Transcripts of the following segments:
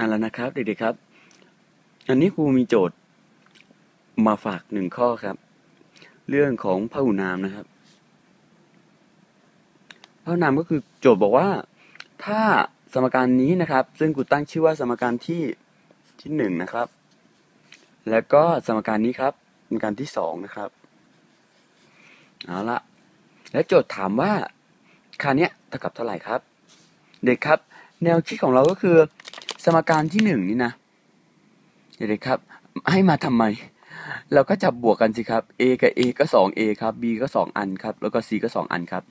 อันแล้วนะครับ เด็กๆครับ อันนี้ครูมีโจทย์มาฝากหนึ่งข้อครับ เรื่องของพหุนามนะครับพหุนามก็คือโจทย์บอกว่า ถ้าสมการนี้นะครับ ซึ่งครูตั้งชื่อว่าสมการที่ที่หนึ่งนะครับ แล้วก็สมการนี้ครับสมการที่สองนะครับเอาละและโจทย์ถามว่าค่าเนี้ยเท่ากับเท่าไหร่ครับ เด็กครับ แนวคิดของเราก็คือ สมการที่หนึ่งนี่นะเด็กๆครับ ให้มาทำไม เราก็จับบวกกันสิครับ a กับ a ก็สอง a ครับ b ก็สองอันครับ แล้วก็ c ก็สองอันครับ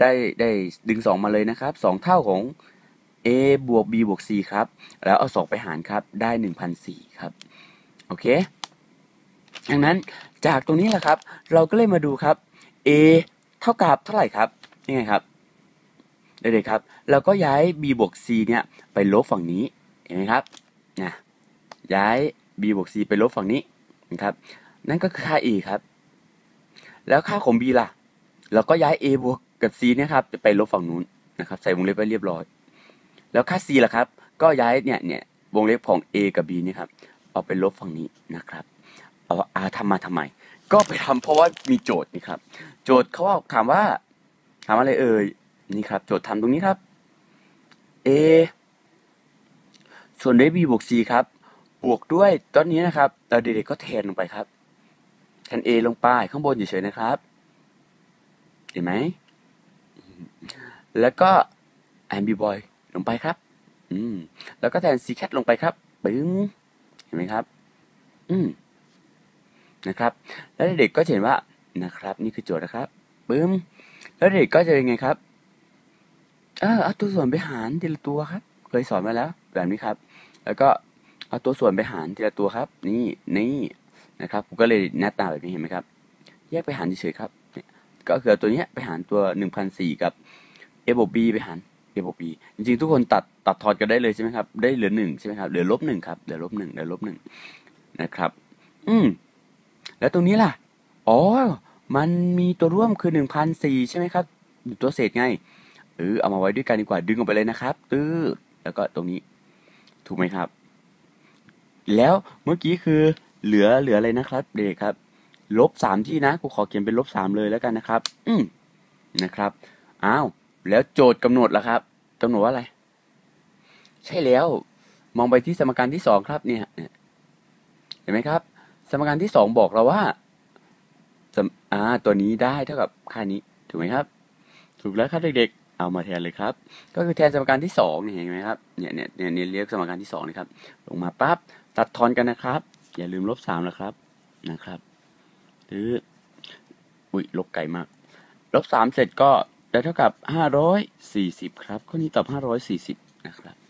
ได้ได้ดึงสองมาเลยนะครับสองเท่าของ a บวก b บวก c ครับ แล้วเอาสองไปหารครับ ได้หนึ่งพันสี่ครับ โอเค ดังนั้นจากตรงนี้แหละครับ เราก็เลยมาดูครับ a เท่ากับเท่าไหร่ครับนี่ไงครับเด็กๆครับ เราก็ย้าย b บวก c เนี่ย ไปลบฝั่งนี้ ห็นไหมครับนะย้าย b บวก c ไปลบฝั่งนี้นะครับ นั่นก็คือค่า a ครับ แล้วค่าของ b ล่ะ เราก็ย้าย a บวกกับ c นี่ยครับไปลบฝั่งนู้นนะครับ ใส่วงเล็บไว้เรียบร้อย แล้วค่า c ล่ะครับ ก็ย้ายเนี่ยเนี่ยวงเล็บของ a กับ b นี่ครับเอาไปลบฝั่งนี้นะครับเอาอาทำมาทำไม ก็ไปทำเพราะว่ามีโจทย์นี่ครับ โจทย์เขาถามว่าถามอะไรเอ่ยนี่ครับ โจทย์ทำตรงนี้ครับ a ส่วนด้วย b บวก c ครับ บวกด้วยต้นนี้นะครับเราเด็กๆก็แทนลงไปครับ แทน a ลงไปข้างบนเฉยๆนะครับ เห็นไหม แล้วก็ and b boy ลงไปครับ อืม แล้วก็แทน c cat ลงไปครับปึ้งเห็นไหมครับ อืมนะครับ แล้วเด็กๆก็เห็นว่านะครับ นี่คือโจทย์นะครับปึ้มแล้วเด็กก็จะยังไงครับ เออเอาตัวส่วนไปหารทีละตัวครับ เคยสอนมาแล้ว แบบนี้ครับ แล้วก็เอาตัวส่วนไปหารทีละตัวครับ นี่นี่นะครับผมก็เลยหน้าตาแบบนี้เห็นไหมครับ แยกไปหารเฉยๆครับเนี่ยก็คือตัวนี้ไปหารตัวหนึ่งพันสี่กับ a บวก b ไปหาร a บวก b จริงๆทุกคนตัดตัดทอนกันได้เลยใช่ไหมครับ ได้เหลือหนึ่งใช่ไหมครับเหลือลบหนึ่งครับเหลือลบหนึ่งเหลือลบหนึ่งนะครับ อืมแล้วตรงนี้ล่ะ อ๋อ มันมีตัวร่วมคือหนึ่งพันสี่ใช่ไหมครับอยู่ตัวเศษไง เออเอามาไว้ด้วยกันดีกว่าดึงออกไปเลยนะครับ ตื้อ แล้วก็ตรงนี้ ถูกไหมครับ แล้วเมื่อกี้คือเหลือเหลืออะไรนะครับเด็กครับ ลบสามที่นะกูขอเขียนเป็นลบสามเลยแล้วกันนะครับ อืมนะครับอ้าวแล้วโจทย์กำหนดล่ะครับกำหนดว่าอะไร ใช่แล้ว มองไปที่สมการที่สองครับเนี่ยเห็นไหมครับ สมการที่สองบอกเราว่าอ่าตัวนี้ได้เท่ากับค่านี้ถูกไหมครับ ถูกแล้วครับเด็กๆ เอามาแทนเลยครับ ก็คือแทนสมการที่สองเนี่ยเห็นไหมครับเนี่ยเนี่ยเนี่ยเรียกสมการที่สองนะครับ ลงมาปั๊บตัดทอนกันนะครับ อย่าลืมลบสามนะครับนะครับหรืออุ้ยลบไกลมากลบสามเสร็จก็ได้เท่ากับห้าร้อยสี่สิบครับข้อนี้ตอบห้าร้อยสี่สิบนะครับ